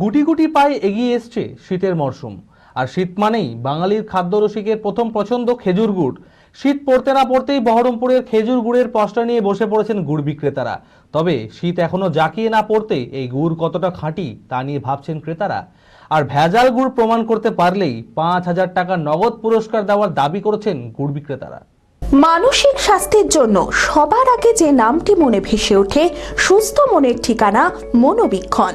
গুটি গুটি পায়ে এগিয়ে এসছে শীতের মরশুম। আর শীত মানেই বাঙালির খাদ্য রসিকের প্রথম পছন্দ খেজুর গুড়। শীত পড়তে না পড়তেই বহরমপুরের খেজুর গুড়ের পসরা নিয়ে বসে পড়েছেন গুড় বিক্রেতারা। তবে শীত এখনও জাকিয়ে না পড়তে এই গুড় কতটা খাঁটি তা নিয়ে ভাবছেন ক্রেতারা। আর ভেজাল গুড় প্রমাণ করতে পারলেই পাঁচ হাজার টাকা নগদ পুরস্কার দেওয়ার দাবি করেছেন গুড় বিক্রেতারা। মানসিক স্বাস্থ্যের জন্য সবার আগে যে নামটি মনে ভেসে ওঠে, সুস্থ মনের ঠিকানা মনোবীক্ষণ।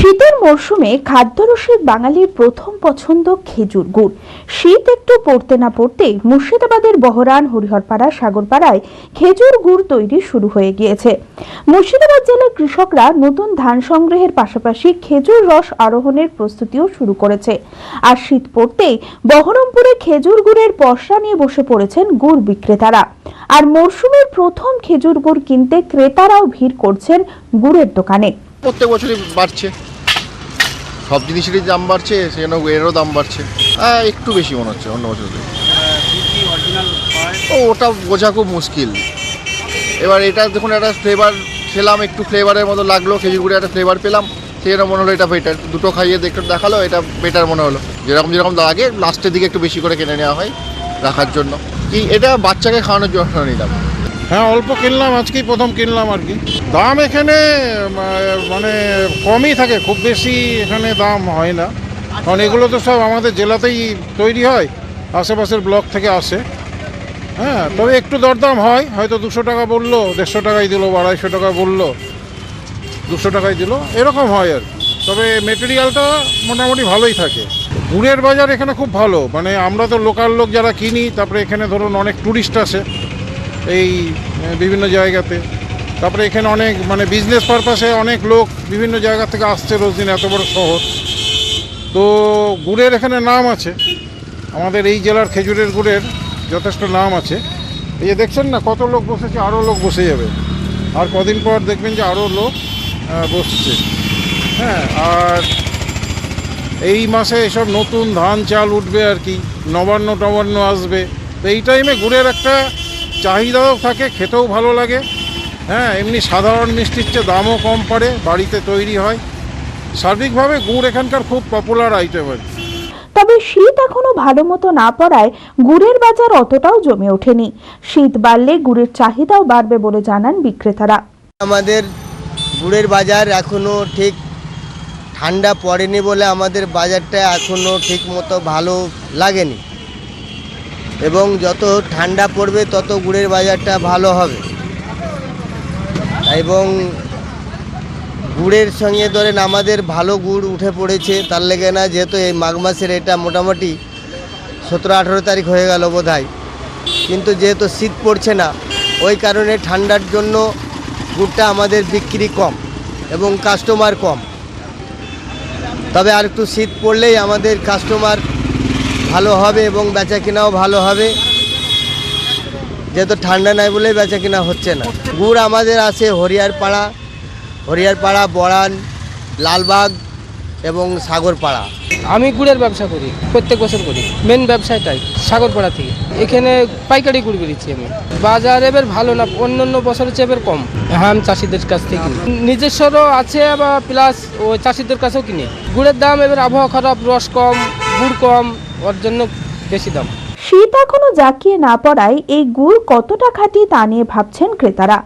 শীতের মরশুমে খাদ্যরসিক বাঙালির প্রথম পছন্দ খেজুর গুড়। শীত একটু পড়তে না পড়তেই মুর্শিদাবাদের বহরান, হরিহরপাড়া, সাগরপাড়ায় খেজুর গুড় তৈরি শুরু হয়ে গিয়েছে। মুর্শিদাবাদ জেলার কৃষকরা নতুন ধান সংগ্রহের পাশাপাশি খেজুর রস আরোহণের প্রস্তুতিও শুরু করেছে। আর শীত পড়তেই বহরমপুরে খেজুর গুড়ের পসরা নিয়ে বসে পড়েছেন গুড় বিক্রেতারা। আর মরশুমের প্রথম খেজুর গুড় কিনতে ক্রেতারাও ভিড় করছেন গুড়ের দোকানে। প্রত্যেক বছরই বাড়ছে। সব জিনিসেরই দাম বাড়ছে সেজন্য এরও দাম বাড়ছে। হ্যাঁ একটু বেশি মনে হচ্ছে, অন্য বছর থেকে। ও, ওটা বোঝা খুব মুশকিল। এবার এটা দেখুন, একটা ফ্লেভার খেলাম, একটু ফ্লেভারের মতো লাগল, খেজুর গুড়ে একটা ফ্লেভার পেলাম। সেজন্য মনে হলো এটা বেটার দুটো খাইয়ে দেখতে দেখাল, এটা বেটার মনে হলো। যেরকম যেরকম লাগে লাস্টের দিকে একটু বেশি করে কিনে নেওয়া হয় রাখার জন্য। কি, এটা বাচ্চাকে খাওয়ানোর জন্য নিলাম। হ্যাঁ অল্প কিনলাম, আজকেই প্রথম কিনলাম আর কি। দাম এখানে মানে কমই থাকে, খুব বেশি এখানে দাম হয় না। কারণ এগুলো তো সব আমাদের জেলাতেই তৈরি হয়, আশেপাশের ব্লক থেকে আসে। হ্যাঁ তবে একটু দরদাম হয়, হয়তো দুশো টাকা বলল, দেড়শো টাকাই দিল, আড়াইশো টাকা বলল, দুশো টাকাই দিলো, এরকম হয় আর। তবে মেটেরিয়ালটা মোটামুটি ভালোই থাকে। গুড়ের বাজার এখানে খুব ভালো মানে আমরা তো লোকাল লোক যারা কিনি, তারপরে এখানে ধরুন অনেক ট্যুরিস্ট আসে এই বিভিন্ন জায়গাতে। তারপরে এখানে অনেক মানে বিজনেস পারপাসে অনেক লোক বিভিন্ন জায়গা থেকে আসছে রোজ দিন, এত বড় শহর। তো গুড়ের এখানে নাম আছে। আমাদের এই জেলার খেজুরের গুড়ের যথেষ্ট নাম আছে। এই যে দেখছেন না, কত লোক বসেছে আরও লোক বসে যাবে। আর কদিন পর দেখবেন যে আরও লোক বসছে। হ্যাঁ আর এই মাসে এসব নতুন ধান চাল উঠবে আর কি নবান্ন টবান্ন আসবে। তো এই টাইমে গুড়ের একটা চাহিদাও থাকে খেতেও ভালো লাগে। হ্যাঁ এমনি সাধারণ মিষ্টির চেয়ে দামও কম পড়ে বাড়িতে তৈরি হয়। সার্বিকভাবে গুড় এখানকার খুব পপুলার আইটেম আর তবে শীত এখনও ভালো মতো না পড়ায় গুড়ের বাজার অতটাও জমে ওঠেনি। শীত বাড়লে গুড়ের চাহিদাও বাড়বে বলে জানান বিক্রেতারা। আমাদের গুড়ের বাজার এখনও ঠিক ঠান্ডা পড়েনি বলে আমাদের বাজারটা এখনও ঠিক মতো ভালো লাগেনি। এবং যত ঠান্ডা পড়বে, তত গুড়ের বাজারটা ভালো হবে। এবং গুড়ের সঙ্গে ধরেন আমাদের ভালো গুড় উঠে পড়েছে, তার লেগে না যেহেতু এই মাঘ মাসের এটা মোটামুটি সতেরো, আঠেরো তারিখ হয়ে গেল বোধ কিন্তু যেহেতু শীত পড়ছে না, ওই কারণে ঠান্ডার জন্য গুড়টা আমাদের বিক্রি কম এবং কাস্টমার কম। তবে আর একটু শীত পড়লেই আমাদের কাস্টমার ভালো হবে এবং বেচা কেনাও ভালো হবে। যেহেতু ঠান্ডা নাই বলেই বেচা কেনা হচ্ছে না। গুড় আমাদের আছে হরিয়ারপাড়া হরিয়ারপাড়া বড়ান লালবাগ এবং সাগরপাড়া। আমি গুড়ের ব্যবসা করি, প্রত্যেক বছর করি। মেন ব্যবসাটাই সাগরপাড়া থেকে। এখানে পাইকারি গুড় বেরিয়েছি আমি। বাজার এবার ভালো না অন্য অন্য বছরের চেয়ে এবার কম। হ্যাঁ আমি চাষিদের কাছ থেকে। নিজস্বরও আছে বা প্লাস ও চাষিদের কাছেও কিনি। গুড়ের দাম এবার আবহাওয়া খারাপ, রস কম, গুড় কম। ওর জন্য বেশি দাম। শীত এখনও জাকিয়ে না পড়ায় এই গুড় কতটা খাঁটি তা নিয়ে ভাবছেন ক্রেতারা।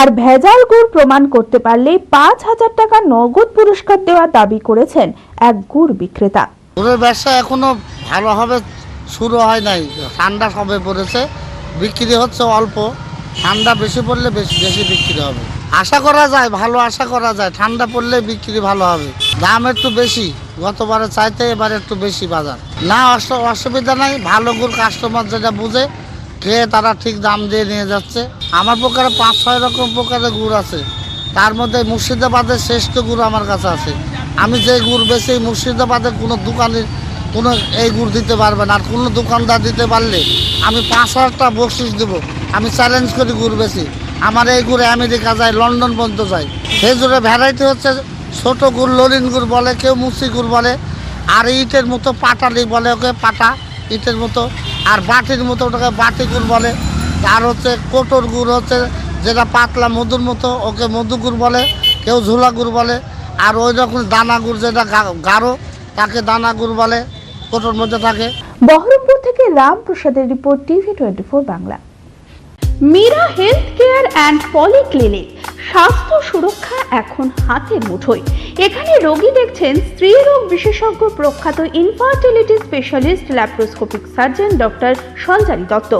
আর ভেজাল গুড় প্রমাণ করতে পারলে পাঁচ হাজার টাকা নগদ পুরস্কার দেওয়ার দাবি করেছেন এক গুড় বিক্রেতা। গুড়ের ব্যবসা এখনও ভালোভাবে শুরু হয় নাই। ঠান্ডা সবে পড়েছে বিক্রি হচ্ছে অল্প। ঠান্ডা বেশি পড়লে বেশি বেশি বিক্রি হবে। আশা করা যায়, ভালো আশা করা যায়, ঠান্ডা পড়লে বিক্রি ভালো হবে। দাম একটু বেশি গতবারে চাইতে এবার একটু বেশি বাজার। না, অস- অসুবিধা নাই, ভালো গুড় কাস্টমার যেটা বুঝে, খেয়ে তারা ঠিক দাম দিয়ে নিয়ে যাচ্ছে। আমার প্রকারে পাঁচ, ছয় রকম প্রকারের গুড় আছে। তার মধ্যে মুর্শিদাবাদের শ্রেষ্ঠ গুড় আমার কাছে আছে। আমি যে গুড় বেশি মুর্শিদাবাদের কোনো দোকানে কোনো এই গুড় দিতে পারবে না। আর কোনো দোকানদার দিতে পারলে আমি পাঁচ হাজারটা বকশিস দেবো। আমি চ্যালেঞ্জ করি গুড় বেশি আমার এই গুড় আমেরিকা যায়, লন্ডন পর্যন্ত যায়। খেজুরের ভ্যারাইটি হচ্ছে ছোট গুড় ললিন গুড় বলে, কেউ মুসি গুড় বলে, আর ইটের মতো পাটালি বলে ওকে, পাটা, ইটের মতো। আর বাটির মতো ওটাকে বাটি গুড় বলে। আর হচ্ছে কোটোর গুড় হচ্ছে যেটা পাতলা মধুর মতো, ওকে মধু গুড় বলে, কেউ ঝোলা গুড় বলে। আর ওই রকম দানা গুড় যেটা গাঢ়, তাকে দানা গুড় বলে, কোটোর মধ্যে থাকে। বহরমপুর থেকে রামপ্রসাদের report TV twenty Bangla. Meera health care and polyclinic স্বাস্থ্য সুরক্ষা এখন হাতের মুঠোয়। এখানে রোগী দেখছেন স্ত্রী রোগ বিশেষজ্ঞ প্রখ্যাত infertility specialist laparoscopic surgeon doctor Sanchari Dutta.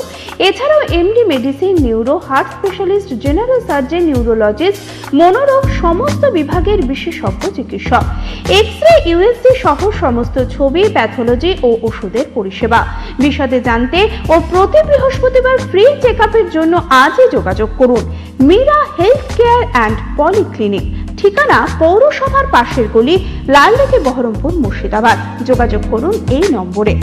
এছাড়াও MD medicine neuro heart specialist general surgeon neurologist মনোরোগ সমস্ত বিভাগের বিশেষজ্ঞ চিকিৎসক। এক্স রে ইউএসজি সহ সমস্ত ছবি প্যাথোলজি ও ওষুধের পরিষেবা। বিশদে জানতে ও প্রতি বৃহস্পতিবার ফ্রি চেক জন্য আজই যোগাযোগ করুন। Meera health care and polyclinic ঠিকানা পৌরসভার পাশের গলি লালদিকে বহরমপুর মুর্শিদাবাদ। যোগাযোগ করুন এই নম্বরে।